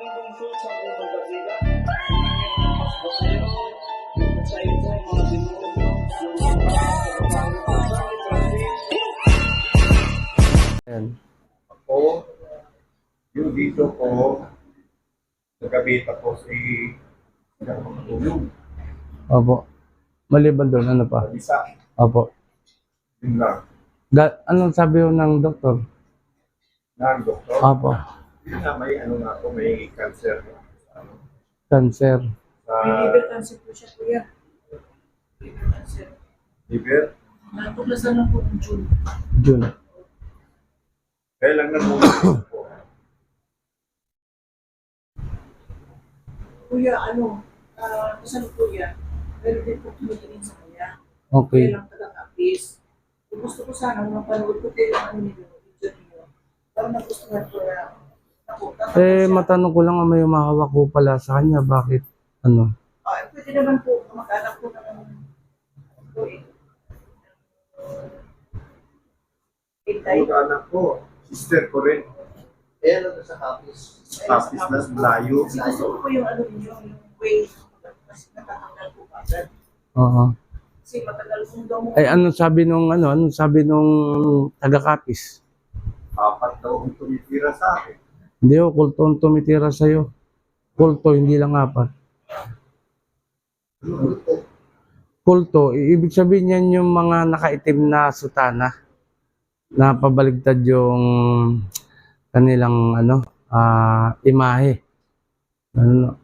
aming bungso sa unang basila. Sa ito, mga Ayan. Ako, yung dito ko, sa gabi tapos ay hindi ako makatulog. Opo. Maliban doon, ano pa? Sa isa, Opo. yun lang. Ga anong sabi ho ng doktor? Nang doktor, Opo. Nga may ano nga ako, may cancer. Ano, Cancer. May liver cancer po siya, kuya. Liver cancer. liver. Natuklasan lang po ng June. June. Kaya lang nang po. Kuya, ano, ah, uh, kuya, meron din po tumitingin sa kanya. Kaya Okay. lang taga-updates. Gusto ko sana, mapanood ko kayo ang ano ninyo, video ninyo. Para nagustuhan ko na, Eh, matanong ko lang ang may umahawak ko pala sa kanya. Bakit? Ano? Ah, pwede naman po, mag-anak po ng po eh. Hintay. Yung anak ko, sister ko rin. Eh, ano sa kapis? Tapos na layo. Gusto ko po yung ano yung way, kasi natatanggal po pa. Oo. Kasi matagal kong daw mo. Eh, ano sabi nung, ano, ano sabi nung taga-kapis? Apat daw ang tumitira sa akin. Hindi ho, kulto ang tumitira sa'yo. Kulto, hindi lang apat. Kulto, ibig sabihin yan yung mga nakaitim na sutana na pabaligtad yung kanilang ano, ah imahe. Ano,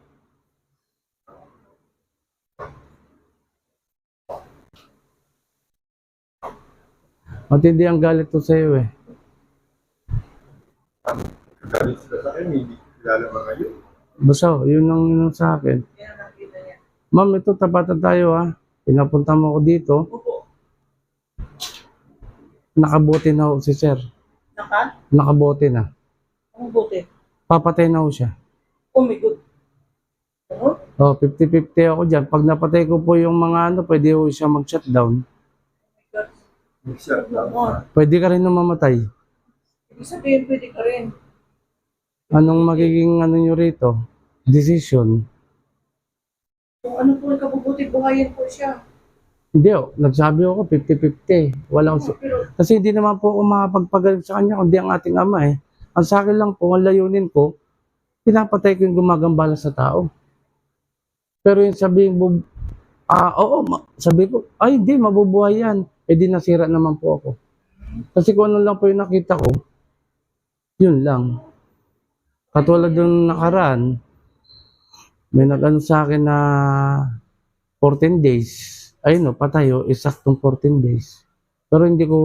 Matindi ang galit ko sa'yo eh. Galit sila sa akin, hindi ko kilala mga yun. Basta, yun ang yun ang sa akin. Ma'am, ito tapatan tayo ha. Pinapunta mo ko dito. Opo. Nakabote na ho si sir. Naka? Nakabote na. Ang buti. Papatay na ho siya. Oh my God. Ano? Oh, 50-50 ako dyan. Pag napatay ko po yung mga ano, pwede ho siya mag-shutdown. Mag-shut down. Oh, Pwede ka rin na mamatay. ibig sabihin pwede ka rin. Anong magiging ano nyo rito? Decision. Kung ano po ang kabubuti, buhayin po siya. Hindi ho. Nagsabi ako 50-50. Walang su- Pero Kasi hindi naman po ako makapagpagaling sa kanya kundi ang ating ama eh. Ang sa akin lang po, ang layunin ko, pinapatay ko yung gumagambala sa tao. Pero yung sabihin mo, ah, oo, sabi ko, ay hindi, mabubuhay yan. Eh di nasira naman po ako. Kasi kung ano lang po yung nakita ko, yun lang. Katulad yung nakaraan, may nag-ano sa akin na 14 days. Ayun o, patayo, isaktong 14 days. Pero hindi ko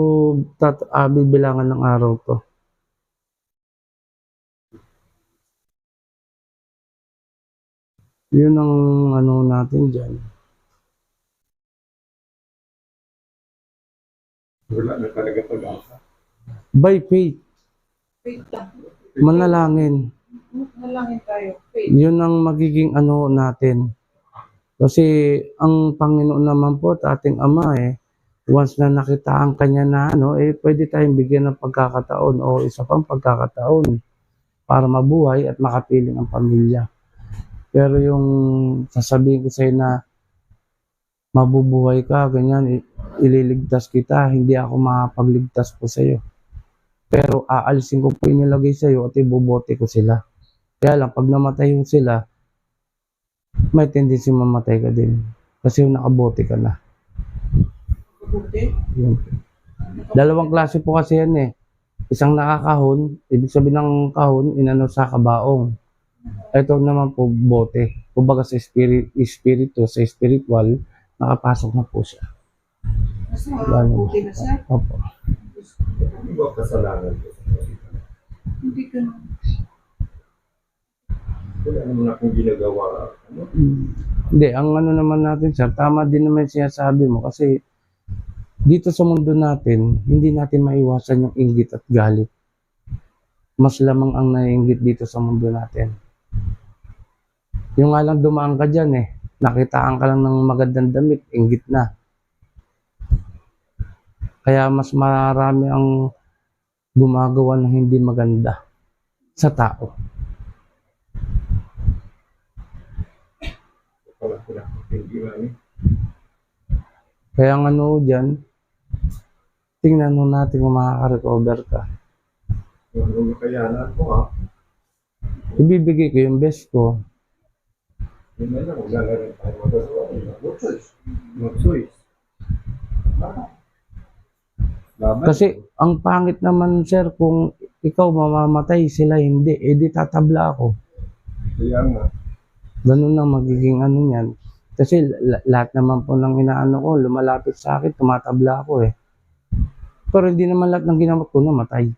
tat ah, bibilangan ng araw to. Yun ang ano natin dyan. Wala na talaga pag-asa. By faith, manalangin. Nalangin tayo. Wait. Yun ang magiging ano natin. Kasi ang Panginoon naman po at ating Ama eh, once na nakita ang kanya na ano, eh pwede tayong bigyan ng pagkakataon o isa pang pagkakataon para mabuhay at makapiling ang pamilya. Pero yung sasabihin ko sa'yo na mabubuhay ka, ganyan, ililigtas kita, hindi ako makapagligtas po sa'yo. Pero aalisin ko po yung nilagay sa'yo at ibobote ko sila. Kaya lang, pag namatay yung sila, may tendency mamatay ka din. Kasi yung nakabote ka na. Kabubuti. Yun. Dalawang klase po kasi yan eh. Isang nakakahon, ibig sabihin ng kahon, inano sa kabaong. Ito naman po, bote. Kumbaga sa spirit, espiritu, sa spiritual, nakapasok na po siya. Mas Lalo. mabuti na siya. Opo. Hindi ba kasalanan ko? Hindi ka na. Wala naman akong ginagawa. Ano? Hindi, ang ano naman natin, sir, tama din naman siya sabi mo kasi dito sa mundo natin, hindi natin maiwasan yung inggit at galit. Mas lamang ang naiinggit dito sa mundo natin. Yung nga lang dumaan ka dyan eh, nakitaan ka lang ng magandang damit, inggit na. Kaya mas marami ang gumagawa ng hindi maganda sa tao. Kaya ang ano dyan, tingnan mo natin kung makaka-recover ka. Yung kakayanan ko ha. Ibibigay ko yung best ko. Yun na lang, wala na rin tayo magagawa. No choice. No choice. Laban. Kasi ang pangit naman sir kung ikaw mamamatay, sila hindi. Eh di tatabla ako. Kaya nga. Ganun ang magiging ano niyan. Kasi la- lahat naman po ng inaano ko, lumalapit sa akin, tumatabla ako eh. Pero hindi naman lahat ng ginamot ko namatay.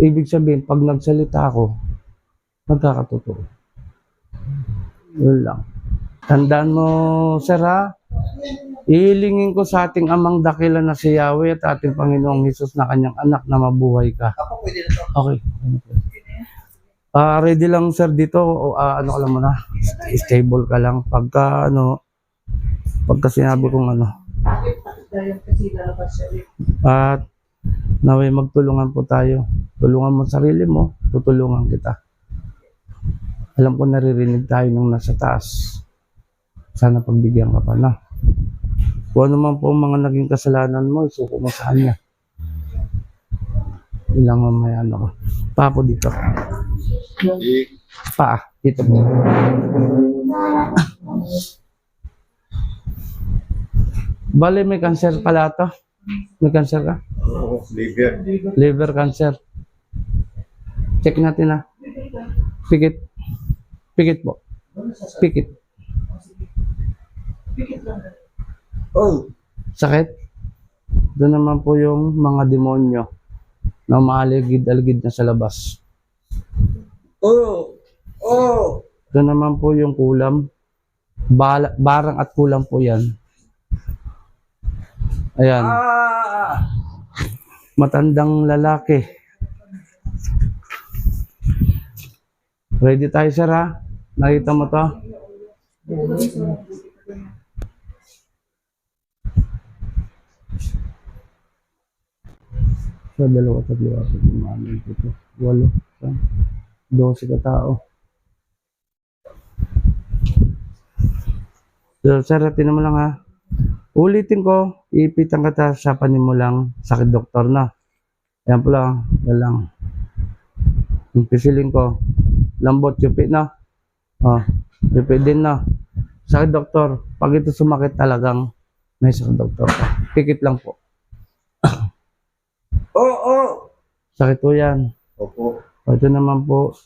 Ibig sabihin, pag nagsalita ako, magkakatotoo. Yun lang. Tandaan mo, sir ha, ihilingin ko sa ating amang dakilan na si Yahweh at ating Panginoong Hesus na kanyang anak na mabuhay ka. Ako pwede na to. Okay. Ah, ready lang sir dito. Ah, ano ka lang muna. Stable ka lang. Pagka ano, pagka sinabi kong ano. At naway magtulungan po tayo. Tulungan mo sarili mo, tutulungan kita. Alam ko naririnig tayo nung nasa taas. Sana pagbigyan ka pa na. Kung ano man po mga naging kasalanan mo, isuko mo sa kanya. Ilang mamaya ano ka. Papo dito. Paa. Dito po. Bale, may cancer pala to. May cancer ka? oo, liver. Liver cancer. Check natin na. Pikit. Pikit po. Pikit. Oh, Sakit. Doon naman po yung mga demonyo na umaligid-aligid na sa labas. Oo. Oo. Ito naman po yung kulam. Bala, barang at kulam po yan. Ayan. Ah. Matandang lalaki. Ready tayo, sir, ha? Nakita mo to? Sa dalawa, tatlo, apat, lima, anim, pito, walo, saan? 12 katao. So, sir, tinan mo lang ha. Ulitin ko, iipitan ka ta, sapanin mo lang sa doktor na. Yan po lang, yan lang. Yung ko, lambot, yupit na. Ah, oh, yupit din na. Sa doktor, pag ito sumakit talagang may sa doktor ka. Pikit lang po. Oo, oh, oo. Oh. Sakit po yan. Opo. Ito naman po,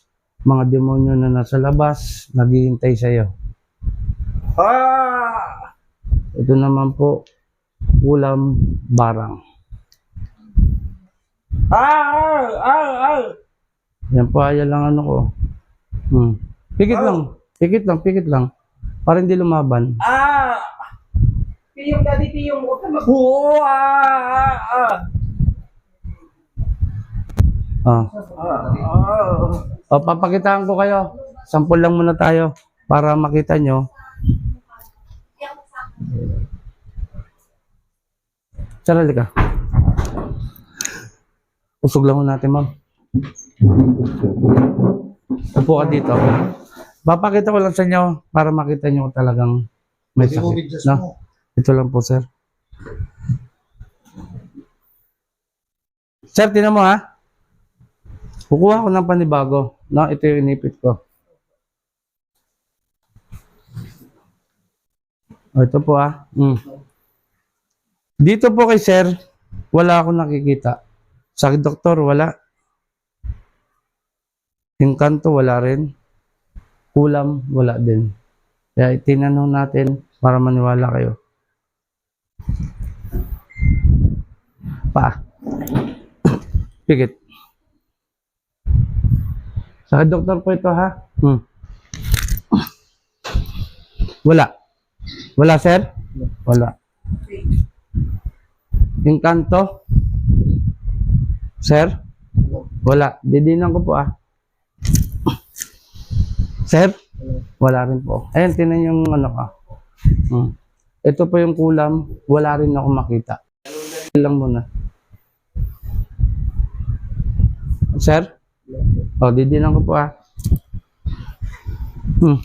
mga demonyo na nasa labas, naghihintay sa iyo. Ah! Ito naman po, ulam barang. Ah! Ah! Ah! ah. Yan po, ayan lang ano ko. Hmm. Pikit lang. Pikit lang, pikit lang. Para hindi lumaban. Ah! Piyong daddy, piyong. Oh! Ah! Ah! Ah! Ah. Ah! O, papakitaan ko kayo. Sample lang muna tayo para makita nyo. Sarali ka. Usog lang natin, ma'am. Upo ka dito. Papakita ko lang sa inyo para makita nyo talagang may sakit. No? Ito lang po, sir. Sir, tinan mo ha. Kukuha ko ng panibago. No, ito yung inipit ko. O, ito po ah. Mm. Dito po kay sir, wala akong nakikita. Sa doktor, wala. Inkanto, wala rin. Kulam, wala din. Kaya tinanong natin para maniwala kayo. Pa. Pikit. Sa doktor po ito ha. Hmm. Wala. Wala sir? Wala. Inkanto? Sir? Wala. Didinan ko po ah. Sir? Wala rin po. Ayan, tinan yung ano ka. Hmm. Ito po yung kulam. Wala rin ako makita. lang muna. Sir? O, didinan ko po ah. Hmm.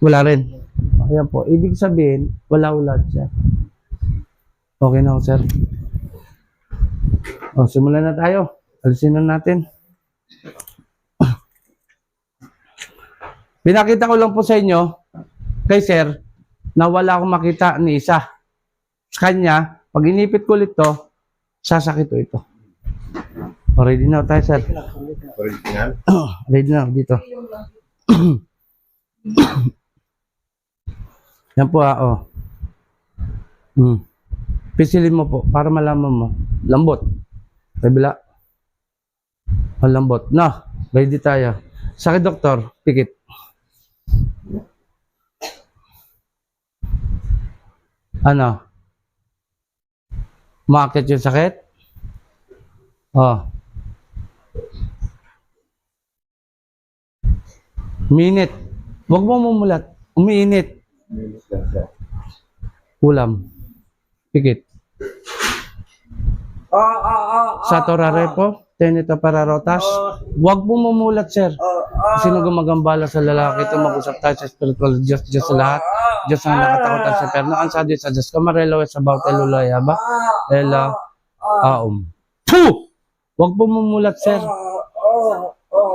Wala rin. Ayan po. Ibig sabihin, wala ulat siya. Okay na sir. O, simulan na tayo. Alisin na natin. Pinakita ko lang po sa inyo, kay sir, na wala akong makita ni isa. Sa kanya, pag inipit ko ulit to, sasakit ko ito. Ready na tayo, sir. Original. ready na dito. Yan po ah, oh. Hmm. Pisilin mo po para malaman mo. Lambot. Kabila. Ang lambot. Na, ready tayo. Sakit doktor, pikit. Ano? Umakit yung sakit? Oh. Minute. Huwag mo mumulat. Umiinit. Ulam. Pikit. Ah, ah, ah, ah. Sa Torarepo, tenito para rotas. Huwag mo mumulat, sir. Sino gumagambala sa lalaki ito, mag-usap tayo sa spiritual Diyos, Diyos sa lahat. Diyos ang nakatakotan sa perno. Ang sa Diyos sa Diyos. Kamarelo sa bawat elulaya ba? Ela, aum. Puh! Huwag po mumulat, sir. Oh, oh,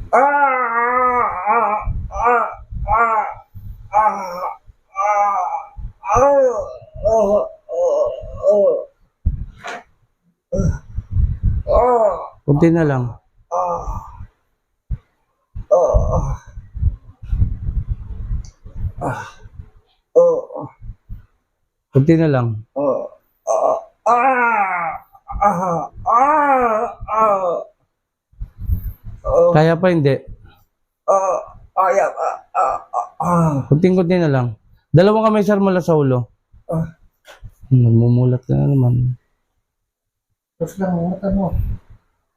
Kunti na lang. ah, ah, ah, oh, Kunti na lang. oh, ah, ah, ah, ah, ah, oh, Kaya pa hindi. ah, ayaw, ah, ah, ah, ah. Kunting-kunti na lang. Dalawang kamay sir mula sa ulo. Ah. Namumulat ka na naman. Close lang ang mata mo.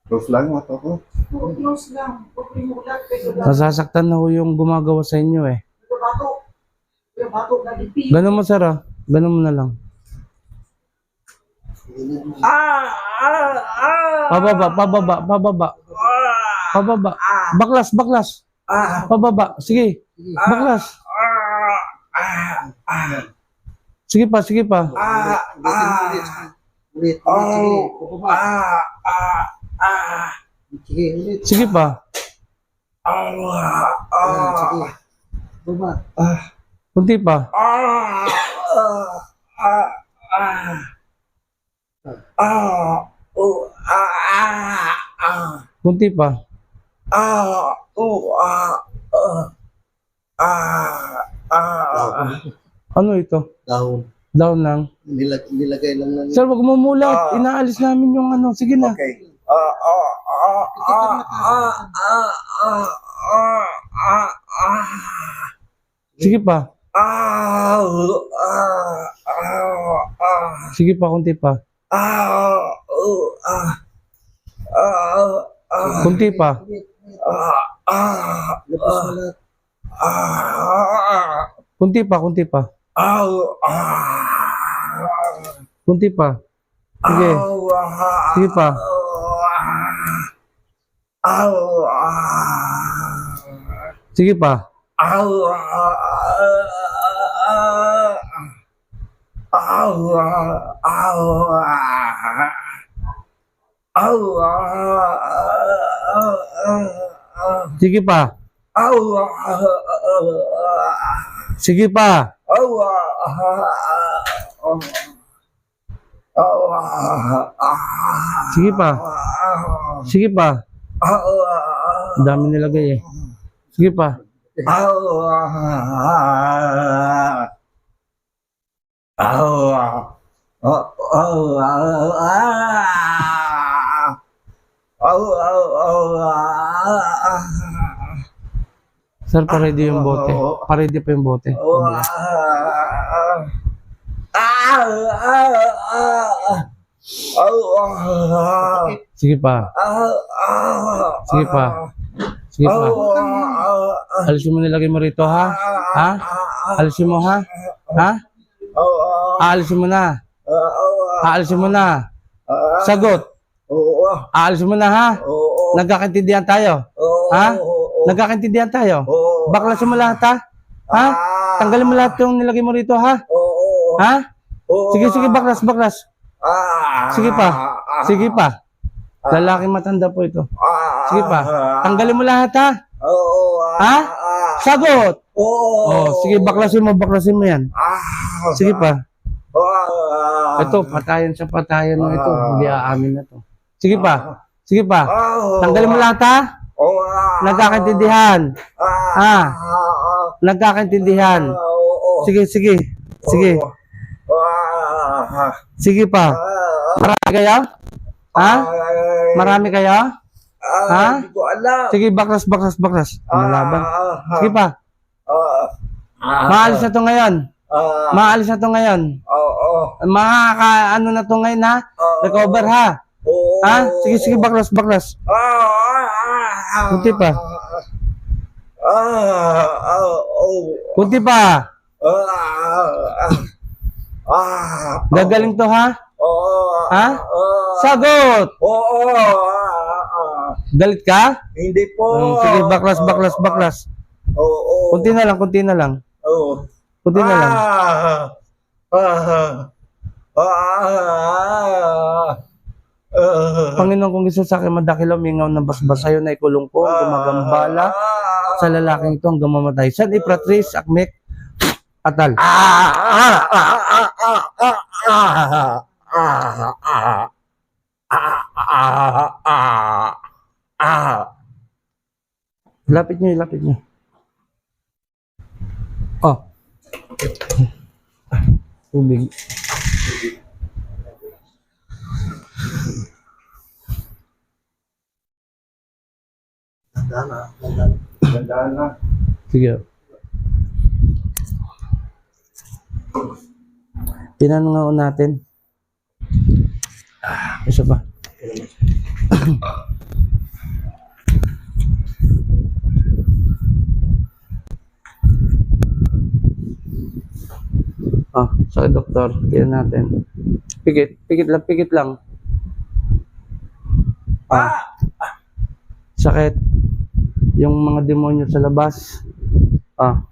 Close lang ang mata ko. Close lang. Huwag mo mulat. Pero Nasasaktan na ho yung gumagawa sa inyo eh. Ito bato. Yung bato na lipi. Ganun mo sir ah. Ganun mo na lang. Ah, ah, ah, Pababa, pababa, pababa. Ah, Pababa. Baklas, baklas. ah, Pababa. Sige. Baklas. ah, ah, ah, Sige pa, sige pa. ah, ah, Ulit, oh, ah, ah, ah, Sige, ulit. Sige pa. ah, ah, Baba. Kunti pa. ah, ah, ah, ah, oh, ah, ah, ah, Kunti pa. Ah, oh, ah, ah, ah, ah, Ano ito? Dahon. Down lang. Nilag nilagay lang lang. Sir, wag mo mulat. Ah. Inaalis namin yung ano. Sige na. Okay. Ah, ah, ah, ah, ah, ah, ah, ah, ah, ah. Sige pa. Ah, ah, ah, ah, Sige pa, kunti pa. ah, oh, ah, ah, ah, Kunti pa. ah, ah, ah, ah. Kunti pa, kunti pa. ah, ah. Kunti pa. Sige. Sige pa. Ah. Sige pa. Ah. Allah ah. Sige pa. Sige pa. Sige pa. Sige pa. Ang dami nilagay eh. Sige pa. Sir, paredy yung bote. Paredy pa yung bote. Oh, ah, ah, ah, ah, ah. Oh, ah, Sige pa. ah, ah, Sige pa. Sige pa. Oh, ah, Alisin mo nilagay mo rito, ha? Ha? ah, Alisin mo, ha? Ha? oh, ah, Aalisin mo na. ah, oh, Aalisin mo na. ah, Sagot. oh, ah, Aalisin mo na, ha? oh, Nagkakaintindihan tayo. oh, Ha? Nagkakaintindihan tayo. oh, Baklasin mo lahat, ha? Ha? ah, Tanggalin mo lahat yung nilagay mo rito, ha? oh, Ha? oh, Sige, sige, baklas, baklas. ah, Sige pa. ah, Sige pa. Lalaking matanda po ito. ah, Sige pa. ah, Tanggalin mo lahat, ha? oh, Ha? ah, Sagot! oh, Oh, sige, baklasin mo, baklasin mo yan. ah, Sige pa. ah, Ito, patayan sa patayan mo ito. Hindi aamin na to. Sige pa. Sige pa. ah, Tanggalin mo lahat, ha? Oh, ah, Nagkakaintindihan. ah, Ha? ah, Nagkakaintindihan. ah, oo, Sige, sige. Sige. ah, Sige pa. ah, Marami kayo? Ha? Marami kayo? ah, Ha? Hindi ko alam. Sige, baklas, baklas, baklas. Malaban. Ah, Sige pa. ah, ah, Maalis na to ngayon. ah, Maalis na to ngayon. oo, Makaka, ano na to ngayon ha? oo, Recover ha? oo, Ha? Sige, sige, baklas, baklas. Ah, ah, ah, Kunti pa. Ah, ah, oh, Kunti pa. ah, ah, ah, Gagaling to ha? oh, Ha? ah, Sagot! Oo, ah, ah, Galit ka? hindi po. Hmm, sige, baklas, baklas, baklas. Oo, Kunti na lang, kunti na lang. Oo. Kunti na lang. Ah, ah, ah, Uh, Panginoon kung gusto sa akin madakilaw, mingaw na basbas sa'yo na ikulong ko, gumagambala sa lalaking ito hanggang mamatay. San Ipratrice, Akmek, Atal. Lapit nyo, lapit nyo. Oh. Tubig. Gandaan na. Sige. Tinanong natin. Ah, Isa pa. Ah, sakit doktor. Tingnan natin. Pikit, pikit lang, pikit lang. Ah. Sakit. Yung mga demonyo sa labas. Ah.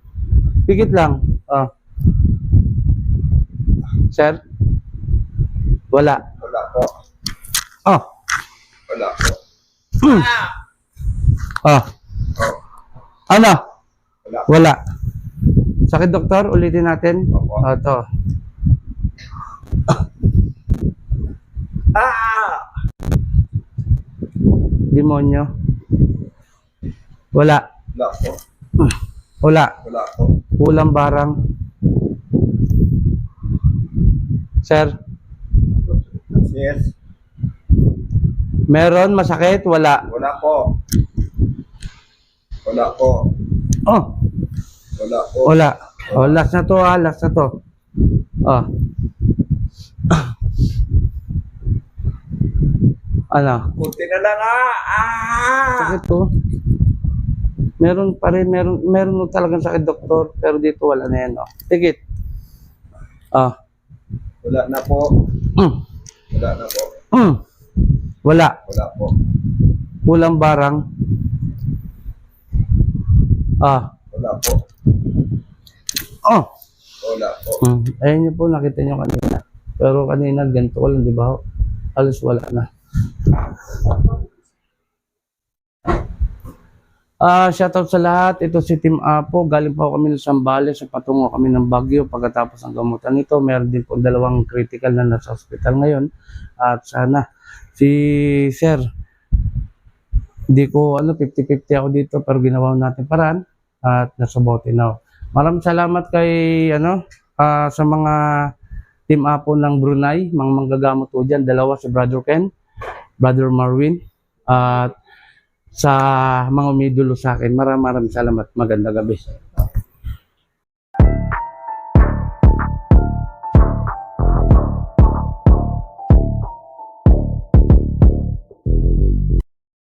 Pikit lang. Ah. Sir? Wala. Wala po. Ah. Wala po. Ah. Ano? Wala. Wala. Sakit doktor, ulitin natin. Opo. Ah, to. Ah! Demonyo. Wala. Wala po. Wala. Wala po. Kulang barang. Sir, Yes. meron masakit? Wala. Wala po. Wala po. Oh, Wala po. wala. Oh, last na to ah, last na to. Oh. Ano? Kunti na lang ah. Ah! Sakit to. Meron pa rin, meron, meron talagang sakit, doktor. Pero dito wala na yan, oh. Tigit. Ah. Wala na po. Mm. Wala na po. Mm. Wala. Wala po. Kulang barang. Ah. Wala po. Oh. Wala po. Mm. Ayun niyo po, nakita niyo kanina. Pero kanina, ganito ko lang, di ba? Halos wala na. Ah, shoutout sa lahat. Ito si Team Apo. Galing po kami ng Sambales. Patungo kami ng Baguio. Pagkatapos ng gamutan nito, meron din po dalawang critical na nasa hospital ngayon. At sana, si Sir, hindi ko, ano, 50-50 ako dito, pero ginawa natin paraan. At nasa bote na. Maraming salamat kay, ano, ah, sa mga Team Apo ng Brunei, mga manggagamot po dyan. Dalawa si Brother Ken, Brother Marwin, at sa mga umidulo sa akin. Maraming maraming salamat. Magandang gabi.